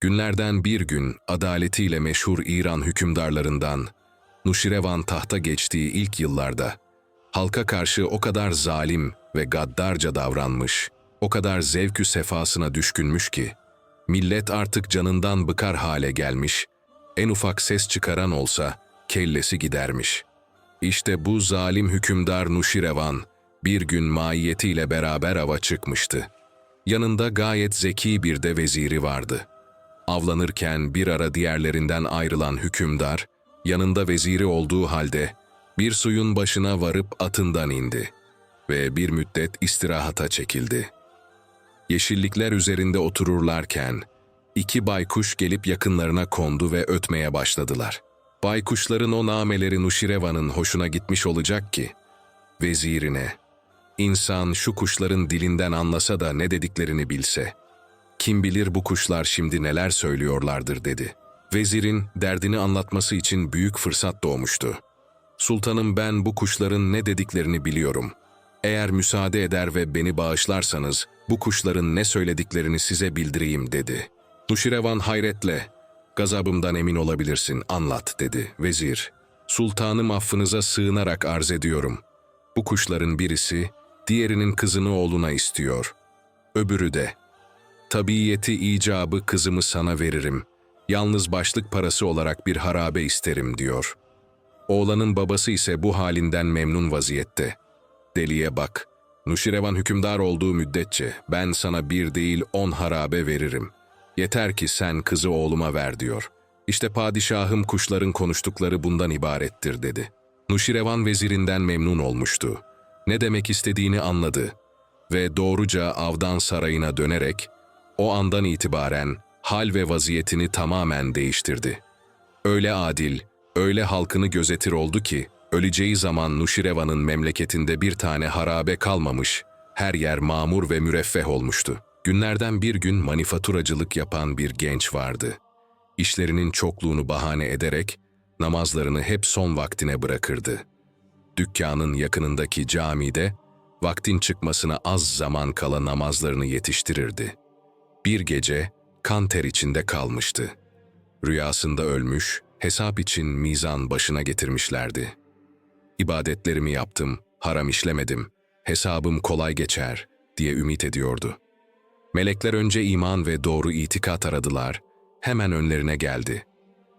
Günlerden bir gün adaletiyle meşhur İran hükümdarlarından Nuşirevan tahta geçtiği ilk yıllarda halka karşı o kadar zalim ve gaddarca davranmış, o kadar zevkü sefasına düşkünmüş ki millet artık canından bıkar hale gelmiş, en ufak ses çıkaran olsa kellesi gidermiş. İşte bu zalim hükümdar Nuşirevan bir gün maiyetiyle beraber ava çıkmıştı. Yanında gayet zeki bir de veziri vardı. Avlanırken bir ara diğerlerinden ayrılan hükümdar, yanında veziri olduğu halde bir suyun başına varıp atından indi ve bir müddet istirahata çekildi. Yeşillikler üzerinde otururlarken iki baykuş gelip yakınlarına kondu ve ötmeye başladılar. Baykuşların o nameleri Nuşirevan'ın hoşuna gitmiş olacak ki, vezirine, insan şu kuşların dilinden anlasa da ne dediklerini bilse, kim bilir bu kuşlar şimdi neler söylüyorlardır dedi. Vezirin derdini anlatması için büyük fırsat doğmuştu. Sultanım ben bu kuşların ne dediklerini biliyorum. Eğer müsaade eder ve beni bağışlarsanız bu kuşların ne söylediklerini size bildireyim dedi. Nuşirevan hayretle, gazabımdan emin olabilirsin anlat dedi vezir. Sultanım affınıza sığınarak arz ediyorum. Bu kuşların birisi diğerinin kızını oğluna istiyor. Öbürü de Tabiyeti icabı kızımı sana veririm. Yalnız başlık parası olarak bir harabe isterim diyor. Oğlanın babası ise bu halinden memnun vaziyette. Deliye bak, Nuşirevan hükümdar olduğu müddetçe ben sana bir değil on harabe veririm. Yeter ki sen kızı oğluma ver diyor. İşte padişahım kuşların konuştukları bundan ibarettir dedi. Nuşirevan vezirinden memnun olmuştu. Ne demek istediğini anladı ve doğruca avdan sarayına dönerek o andan itibaren hal ve vaziyetini tamamen değiştirdi. Öyle adil, öyle halkını gözetir oldu ki, öleceği zaman Nuşirevan'ın memleketinde bir tane harabe kalmamış, her yer mamur ve müreffeh olmuştu. Günlerden bir gün manifaturacılık yapan bir genç vardı. İşlerinin çokluğunu bahane ederek namazlarını hep son vaktine bırakırdı. Dükkanın yakınındaki camide vaktin çıkmasına az zaman kala namazlarını yetiştirirdi. Bir gece kan ter içinde kalmıştı. Rüyasında ölmüş, hesap için mizan başına getirmişlerdi. İbadetlerimi yaptım, haram işlemedim, hesabım kolay geçer diye ümit ediyordu. Melekler önce iman ve doğru itikat aradılar, hemen önlerine geldi.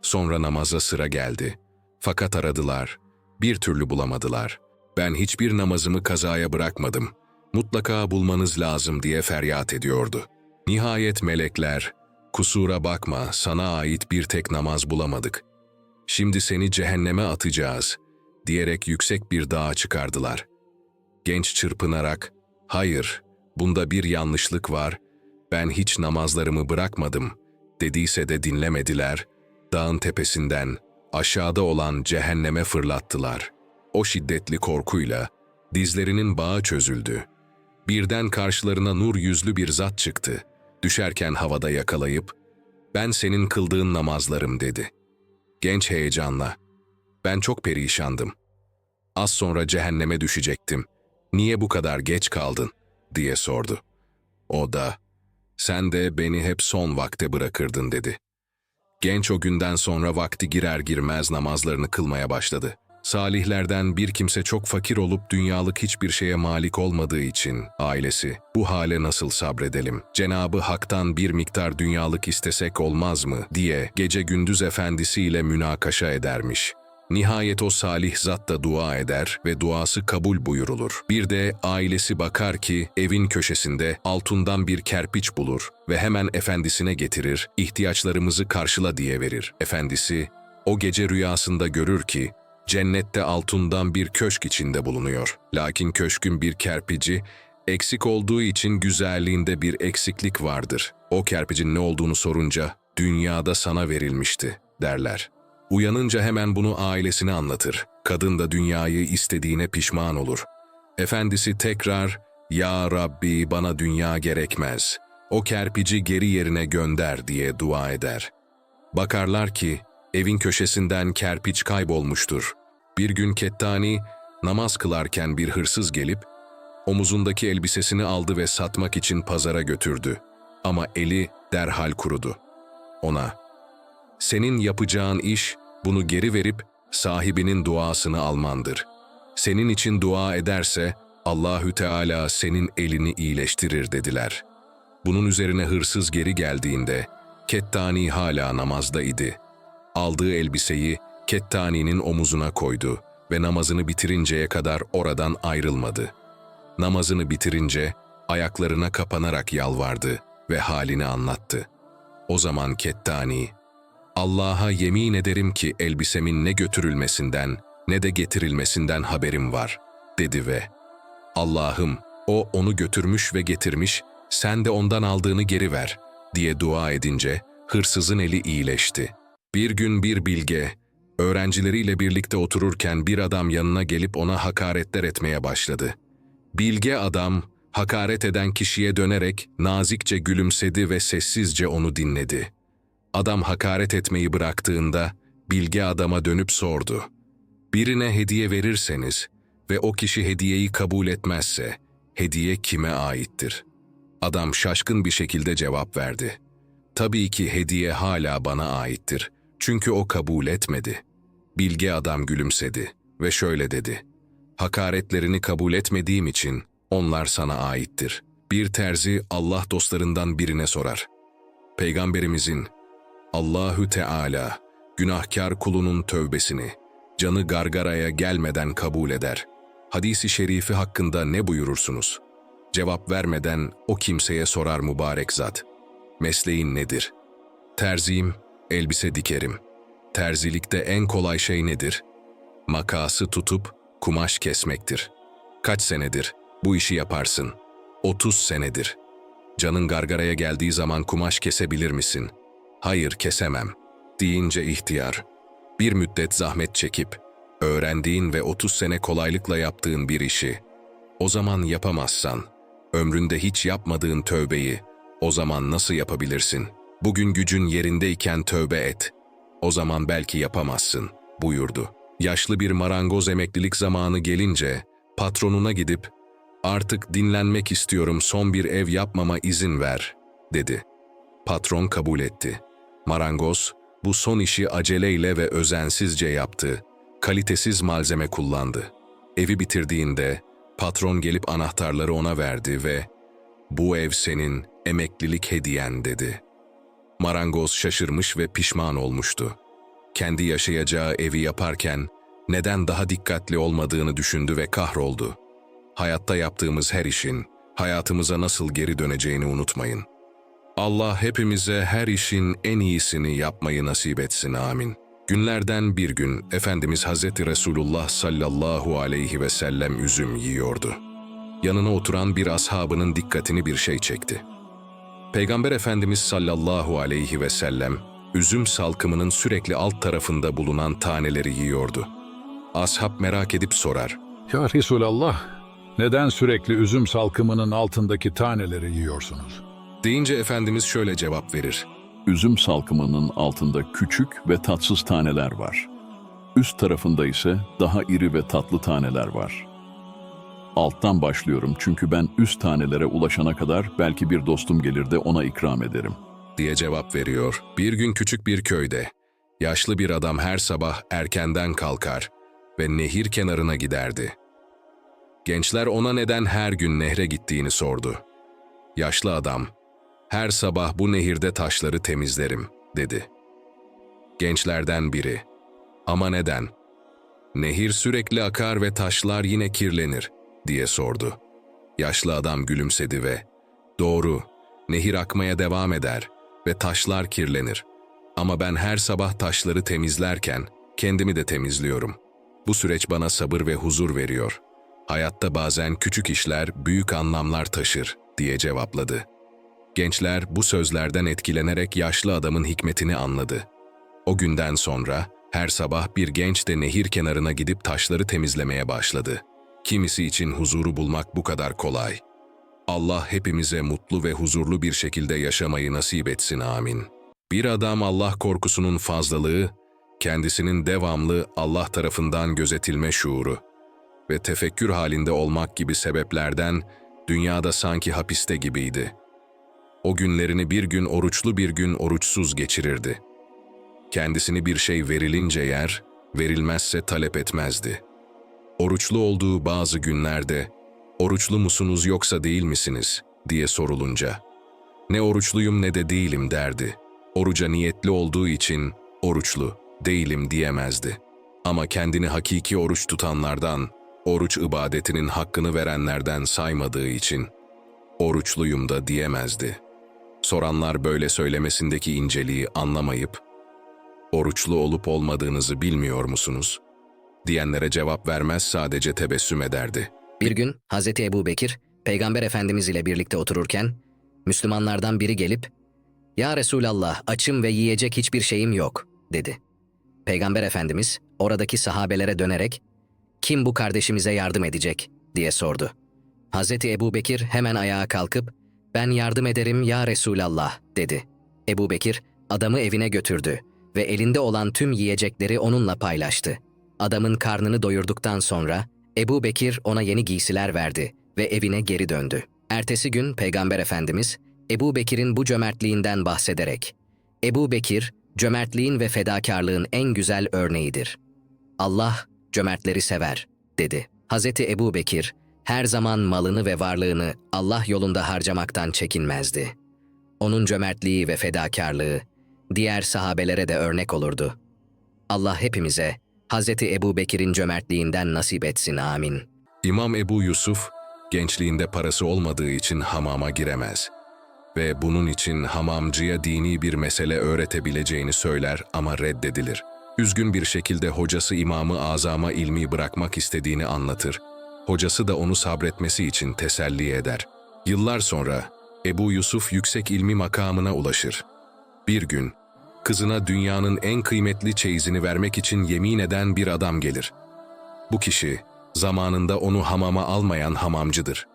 Sonra namaza sıra geldi. Fakat aradılar, bir türlü bulamadılar. Ben hiçbir namazımı kazaya bırakmadım. Mutlaka bulmanız lazım diye feryat ediyordu. Nihayet melekler, kusura bakma sana ait bir tek namaz bulamadık. Şimdi seni cehenneme atacağız diyerek yüksek bir dağa çıkardılar. Genç çırpınarak, hayır, bunda bir yanlışlık var, ben hiç namazlarımı bırakmadım dediyse de dinlemediler, dağın tepesinden aşağıda olan cehenneme fırlattılar. O şiddetli korkuyla dizlerinin bağı çözüldü. Birden karşılarına nur yüzlü bir zat çıktı. Düşerken havada yakalayıp, ben senin kıldığın namazlarım dedi. Genç heyecanla, ben çok perişandım. Az sonra cehenneme düşecektim. Niye bu kadar geç kaldın? diye sordu. O da, sen de beni hep son vakte bırakırdın dedi. Genç o günden sonra vakti girer girmez namazlarını kılmaya başladı. Salihlerden bir kimse çok fakir olup dünyalık hiçbir şeye malik olmadığı için ailesi bu hale nasıl sabredelim? Cenabı Hak'tan bir miktar dünyalık istesek olmaz mı diye gece gündüz efendisiyle münakaşa edermiş. Nihayet o salih zat da dua eder ve duası kabul buyurulur. Bir de ailesi bakar ki evin köşesinde altından bir kerpiç bulur ve hemen efendisine getirir, ihtiyaçlarımızı karşıla diye verir. Efendisi o gece rüyasında görür ki cennette altından bir köşk içinde bulunuyor. Lakin köşkün bir kerpici eksik olduğu için güzelliğinde bir eksiklik vardır. O kerpicin ne olduğunu sorunca dünyada sana verilmişti derler. Uyanınca hemen bunu ailesine anlatır. Kadın da dünyayı istediğine pişman olur. Efendisi tekrar, ''Ya Rabbi bana dünya gerekmez. O kerpici geri yerine gönder.'' diye dua eder. Bakarlar ki evin köşesinden kerpiç kaybolmuştur. Bir gün Kettani namaz kılarken bir hırsız gelip omuzundaki elbisesini aldı ve satmak için pazara götürdü. Ama eli derhal kurudu. ona, senin yapacağın iş bunu geri verip sahibinin duasını almandır. Senin için dua ederse Allahü Teala senin elini iyileştirir dediler. Bunun üzerine hırsız geri geldiğinde Kettani hala namazda idi. Aldığı elbiseyi Kettani'nin omuzuna koydu ve namazını bitirinceye kadar oradan ayrılmadı. Namazını bitirince ayaklarına kapanarak yalvardı ve halini anlattı. O zaman Kettani, Allah'a yemin ederim ki elbisemin ne götürülmesinden ne de getirilmesinden haberim var, dedi ve Allah'ım o onu götürmüş ve getirmiş, sen de ondan aldığını geri ver, diye dua edince hırsızın eli iyileşti. Bir gün bir bilge, öğrencileriyle birlikte otururken bir adam yanına gelip ona hakaretler etmeye başladı. Bilge adam, hakaret eden kişiye dönerek nazikçe gülümsedi ve sessizce onu dinledi. Adam hakaret etmeyi bıraktığında bilge adama dönüp sordu. Birine hediye verirseniz ve o kişi hediyeyi kabul etmezse hediye kime aittir? Adam şaşkın bir şekilde cevap verdi. Tabii ki hediye hala bana aittir. Çünkü o kabul etmedi. Bilge adam gülümsedi ve şöyle dedi. Hakaretlerini kabul etmediğim için onlar sana aittir. Bir terzi Allah dostlarından birine sorar. Peygamberimizin Allahü Teala günahkar kulunun tövbesini canı gargaraya gelmeden kabul eder. Hadisi şerifi hakkında ne buyurursunuz? Cevap vermeden o kimseye sorar mübarek zat. Mesleğin nedir? Terziyim, elbise dikerim. Terzilikte en kolay şey nedir? Makası tutup kumaş kesmektir. Kaç senedir bu işi yaparsın? 30 senedir. Canın gargaraya geldiği zaman kumaş kesebilir misin? Hayır kesemem. Deyince ihtiyar. Bir müddet zahmet çekip, öğrendiğin ve 30 sene kolaylıkla yaptığın bir işi, o zaman yapamazsan, ömründe hiç yapmadığın tövbeyi, o zaman nasıl yapabilirsin? Bugün gücün yerindeyken tövbe et. O zaman belki yapamazsın, buyurdu. Yaşlı bir marangoz emeklilik zamanı gelince, patronuna gidip, artık dinlenmek istiyorum son bir ev yapmama izin ver, dedi. Patron kabul etti. Marangoz, bu son işi aceleyle ve özensizce yaptı. Kalitesiz malzeme kullandı. Evi bitirdiğinde patron gelip anahtarları ona verdi ve "Bu ev senin emeklilik hediyen." dedi. Marangoz şaşırmış ve pişman olmuştu. Kendi yaşayacağı evi yaparken neden daha dikkatli olmadığını düşündü ve kahroldu. Hayatta yaptığımız her işin hayatımıza nasıl geri döneceğini unutmayın. Allah hepimize her işin en iyisini yapmayı nasip etsin amin. Günlerden bir gün Efendimiz Hazreti Resulullah sallallahu aleyhi ve sellem üzüm yiyordu. Yanına oturan bir ashabının dikkatini bir şey çekti. Peygamber Efendimiz sallallahu aleyhi ve sellem üzüm salkımının sürekli alt tarafında bulunan taneleri yiyordu. Ashab merak edip sorar. Ya Resulallah, neden sürekli üzüm salkımının altındaki taneleri yiyorsunuz? Deyince Efendimiz şöyle cevap verir. Üzüm salkımının altında küçük ve tatsız taneler var. Üst tarafında ise daha iri ve tatlı taneler var. Alttan başlıyorum çünkü ben üst tanelere ulaşana kadar belki bir dostum gelir de ona ikram ederim. diye cevap veriyor. Bir gün küçük bir köyde yaşlı bir adam her sabah erkenden kalkar ve nehir kenarına giderdi. Gençler ona neden her gün nehre gittiğini sordu. Yaşlı adam, her sabah bu nehirde taşları temizlerim, dedi. Gençlerden biri, ama neden? Nehir sürekli akar ve taşlar yine kirlenir, diye sordu. Yaşlı adam gülümsedi ve, doğru, nehir akmaya devam eder ve taşlar kirlenir. Ama ben her sabah taşları temizlerken kendimi de temizliyorum. Bu süreç bana sabır ve huzur veriyor. Hayatta bazen küçük işler büyük anlamlar taşır, diye cevapladı. Gençler bu sözlerden etkilenerek yaşlı adamın hikmetini anladı. O günden sonra her sabah bir genç de nehir kenarına gidip taşları temizlemeye başladı. Kimisi için huzuru bulmak bu kadar kolay. Allah hepimize mutlu ve huzurlu bir şekilde yaşamayı nasip etsin amin. Bir adam Allah korkusunun fazlalığı, kendisinin devamlı Allah tarafından gözetilme şuuru ve tefekkür halinde olmak gibi sebeplerden dünyada sanki hapiste gibiydi. O günlerini bir gün oruçlu bir gün oruçsuz geçirirdi. Kendisini bir şey verilince yer, verilmezse talep etmezdi. Oruçlu olduğu bazı günlerde, oruçlu musunuz yoksa değil misiniz diye sorulunca, ne oruçluyum ne de değilim derdi. Oruca niyetli olduğu için oruçlu, değilim diyemezdi. Ama kendini hakiki oruç tutanlardan, oruç ibadetinin hakkını verenlerden saymadığı için oruçluyum da diyemezdi. Soranlar böyle söylemesindeki inceliği anlamayıp, oruçlu olup olmadığınızı bilmiyor musunuz? Diyenlere cevap vermez sadece tebessüm ederdi. Bir gün Hazreti Ebu Bekir, Peygamber Efendimiz ile birlikte otururken, Müslümanlardan biri gelip, ''Ya Resulallah, açım ve yiyecek hiçbir şeyim yok.'' dedi. Peygamber Efendimiz, oradaki sahabelere dönerek, ''Kim bu kardeşimize yardım edecek?'' diye sordu. Hazreti Ebu Bekir hemen ayağa kalkıp, ''Ben yardım ederim ya Resulallah.'' dedi. Ebu Bekir, adamı evine götürdü ve elinde olan tüm yiyecekleri onunla paylaştı. Adamın karnını doyurduktan sonra Ebu Bekir ona yeni giysiler verdi ve evine geri döndü. Ertesi gün Peygamber Efendimiz Ebu Bekir'in bu cömertliğinden bahsederek, Ebu Bekir, cömertliğin ve fedakarlığın en güzel örneğidir. Allah cömertleri sever, dedi. Hazreti Ebu Bekir, her zaman malını ve varlığını Allah yolunda harcamaktan çekinmezdi. Onun cömertliği ve fedakarlığı, diğer sahabelere de örnek olurdu. Allah hepimize Hazreti Ebu Bekir'in cömertliğinden nasip etsin amin. İmam Ebu Yusuf, gençliğinde parası olmadığı için hamama giremez. Ve bunun için hamamcıya dini bir mesele öğretebileceğini söyler ama reddedilir. Üzgün bir şekilde hocası İmamı Azam'a ilmi bırakmak istediğini anlatır. Hocası da onu sabretmesi için teselli eder. Yıllar sonra Ebu Yusuf yüksek ilmi makamına ulaşır. Bir gün, kızına dünyanın en kıymetli çeyizini vermek için yemin eden bir adam gelir. Bu kişi, zamanında onu hamama almayan hamamcıdır.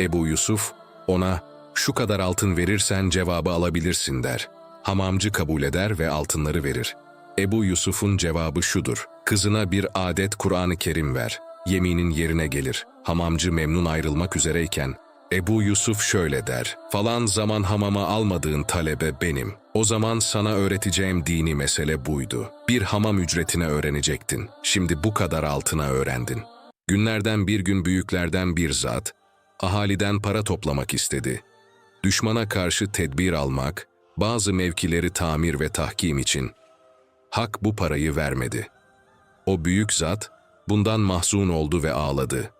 Ebu Yusuf, ona şu kadar altın verirsen cevabı alabilirsin der. Hamamcı kabul eder ve altınları verir. Ebu Yusuf'un cevabı şudur. Kızına bir adet Kur'an-ı Kerim ver. Yeminin yerine gelir. Hamamcı memnun ayrılmak üzereyken Ebu Yusuf şöyle der. Falan zaman hamama almadığın talebe benim. O zaman sana öğreteceğim dini mesele buydu. Bir hamam ücretine öğrenecektin. Şimdi bu kadar altına öğrendin. Günlerden bir gün büyüklerden bir zat, ahaliden para toplamak istedi. Düşmana karşı tedbir almak, bazı mevkileri tamir ve tahkim için. Hak bu parayı vermedi. O büyük zat, bundan mahzun oldu ve ağladı.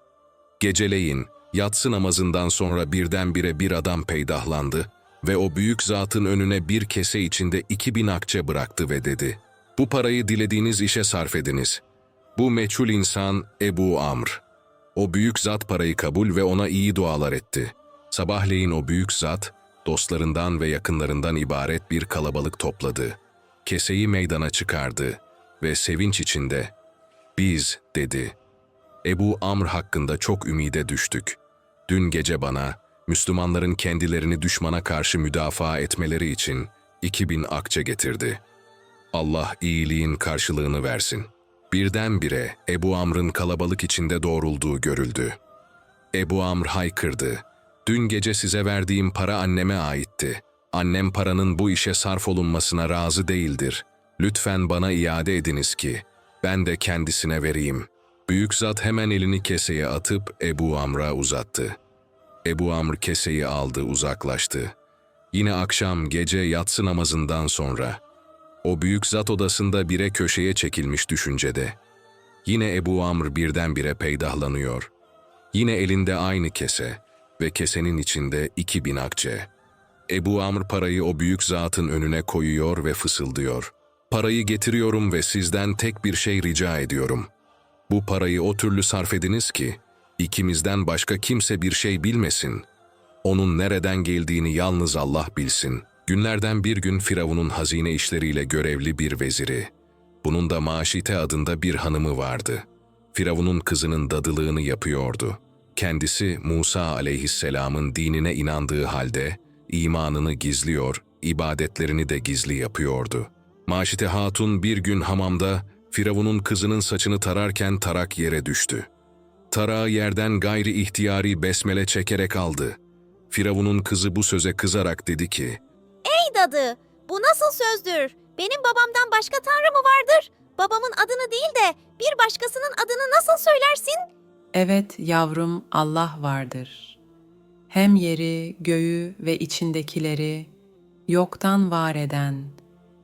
Geceleyin, yatsı namazından sonra birdenbire bir adam peydahlandı ve o büyük zatın önüne bir kese içinde iki bin akçe bıraktı ve dedi, ''Bu parayı dilediğiniz işe sarf ediniz. Bu meçhul insan Ebu Amr. O büyük zat parayı kabul ve ona iyi dualar etti. Sabahleyin o büyük zat, dostlarından ve yakınlarından ibaret bir kalabalık topladı. Keseyi meydana çıkardı ve sevinç içinde, ''Biz'' dedi. Ebu Amr hakkında çok ümide düştük. Dün gece bana, Müslümanların kendilerini düşmana karşı müdafaa etmeleri için 2000 akçe getirdi. Allah iyiliğin karşılığını versin. Birdenbire Ebu Amr'ın kalabalık içinde doğrulduğu görüldü. Ebu Amr haykırdı. Dün gece size verdiğim para anneme aitti. Annem paranın bu işe sarf olunmasına razı değildir. Lütfen bana iade ediniz ki, ben de kendisine vereyim. Büyük zat hemen elini keseye atıp Ebu Amr'a uzattı. Ebu Amr keseyi aldı, uzaklaştı. Yine akşam gece yatsı namazından sonra o büyük zat odasında bire köşeye çekilmiş düşüncede. Yine Ebu Amr birdenbire peydahlanıyor. Yine elinde aynı kese ve kesenin içinde iki bin akçe. Ebu Amr parayı o büyük zatın önüne koyuyor ve fısıldıyor. Parayı getiriyorum ve sizden tek bir şey rica ediyorum. Bu parayı o türlü sarf ediniz ki, ikimizden başka kimse bir şey bilmesin. Onun nereden geldiğini yalnız Allah bilsin. Günlerden bir gün Firavun'un hazine işleriyle görevli bir veziri. Bunun da Maşite adında bir hanımı vardı. Firavun'un kızının dadılığını yapıyordu. Kendisi Musa aleyhisselamın dinine inandığı halde imanını gizliyor, ibadetlerini de gizli yapıyordu. Maşite Hatun bir gün hamamda Firavun'un kızının saçını tararken tarak yere düştü. Tarağı yerden gayri ihtiyari besmele çekerek aldı. Firavun'un kızı bu söze kızarak dedi ki, Ey dadı, bu nasıl sözdür? Benim babamdan başka tanrı mı vardır? Babamın adını değil de bir başkasının adını nasıl söylersin? Evet yavrum Allah vardır. Hem yeri, göğü ve içindekileri yoktan var eden,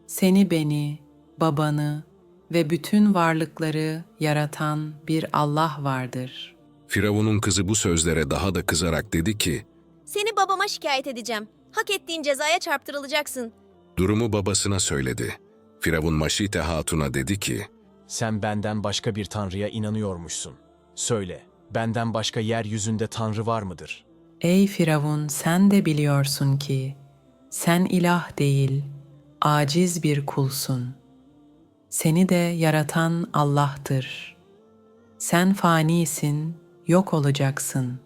seni beni, babanı ve bütün varlıkları yaratan bir Allah vardır. Firavun'un kızı bu sözlere daha da kızarak dedi ki, Seni babama şikayet edeceğim. Hak ettiğin cezaya çarptırılacaksın. durumu babasına söyledi. Firavun Maşite Hatun'a dedi ki, Sen benden başka bir tanrıya inanıyormuşsun. Söyle, benden başka yeryüzünde tanrı var mıdır? Ey Firavun sen de biliyorsun ki sen ilah değil, aciz bir kulsun. Seni de yaratan Allah'tır. Sen fanisin, yok olacaksın.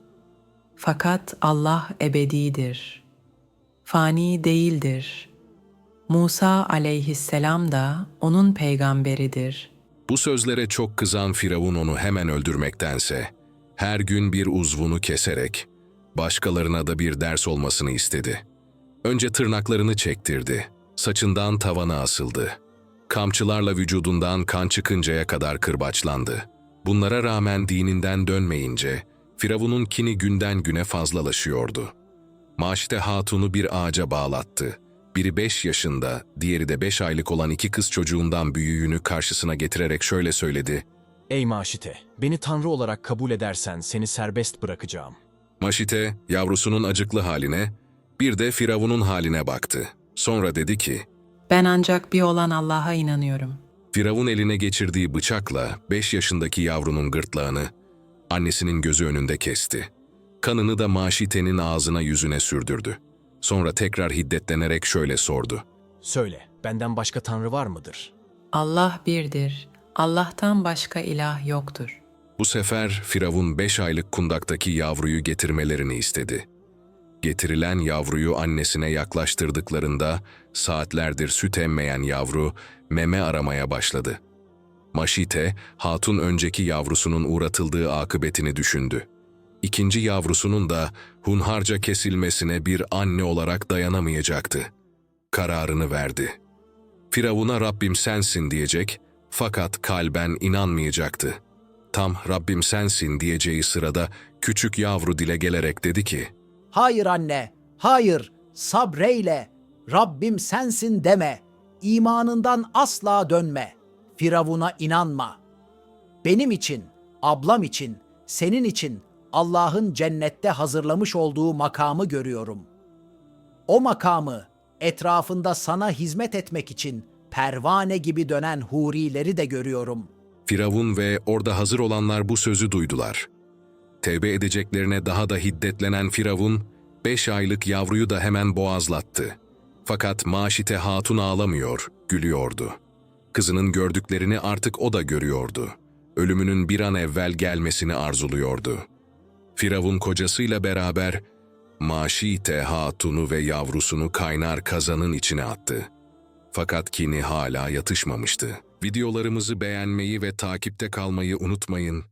Fakat Allah ebedidir. Fani değildir. Musa aleyhisselam da onun peygamberidir.'' Bu sözlere çok kızan Firavun onu hemen öldürmektense, her gün bir uzvunu keserek, başkalarına da bir ders olmasını istedi. Önce tırnaklarını çektirdi, saçından tavana asıldı. Kamçılarla vücudundan kan çıkıncaya kadar kırbaçlandı. Bunlara rağmen dininden dönmeyince, Firavun'un kini günden güne fazlalaşıyordu. Maşte Hatun'u bir ağaca bağlattı. Biri beş yaşında, diğeri de beş aylık olan iki kız çocuğundan büyüğünü karşısına getirerek şöyle söyledi. Ey Maşite, beni tanrı olarak kabul edersen seni serbest bırakacağım. Maşite, yavrusunun acıklı haline, bir de Firavun'un haline baktı. Sonra dedi ki, Ben ancak bir olan Allah'a inanıyorum.'' Firavun eline geçirdiği bıçakla beş yaşındaki yavrunun gırtlağını annesinin gözü önünde kesti. Kanını da Maşite'nin ağzına yüzüne sürdürdü. Sonra tekrar hiddetlenerek şöyle sordu. Söyle, benden başka tanrı var mıdır? Allah birdir. Allah'tan başka ilah yoktur. Bu sefer Firavun beş aylık kundaktaki yavruyu getirmelerini istedi. Getirilen yavruyu annesine yaklaştırdıklarında saatlerdir süt emmeyen yavru meme aramaya başladı. Maşite, hatun önceki yavrusunun uğratıldığı akıbetini düşündü. İkinci yavrusunun da hunharca kesilmesine bir anne olarak dayanamayacaktı. Kararını verdi. Firavun'a Rabbim sensin diyecek fakat kalben inanmayacaktı. Tam Rabbim sensin diyeceği sırada küçük yavru dile gelerek dedi ki, Hayır anne, hayır, sabreyle. Rabbim sensin deme. İmanından asla dönme. Firavuna inanma. Benim için, ablam için, senin için Allah'ın cennette hazırlamış olduğu makamı görüyorum. O makamı etrafında sana hizmet etmek için pervane gibi dönen hurileri de görüyorum.'' Firavun ve orada hazır olanlar bu sözü duydular. Tevbe edeceklerine daha da hiddetlenen Firavun, beş aylık yavruyu da hemen boğazlattı. Fakat Maşite Hatun ağlamıyor, gülüyordu. Kızının gördüklerini artık o da görüyordu. Ölümünün bir an evvel gelmesini arzuluyordu. Firavun kocasıyla beraber Maşite Hatun'u ve yavrusunu kaynar kazanın içine attı. Fakat kini hala yatışmamıştı. Videolarımızı beğenmeyi ve takipte kalmayı unutmayın.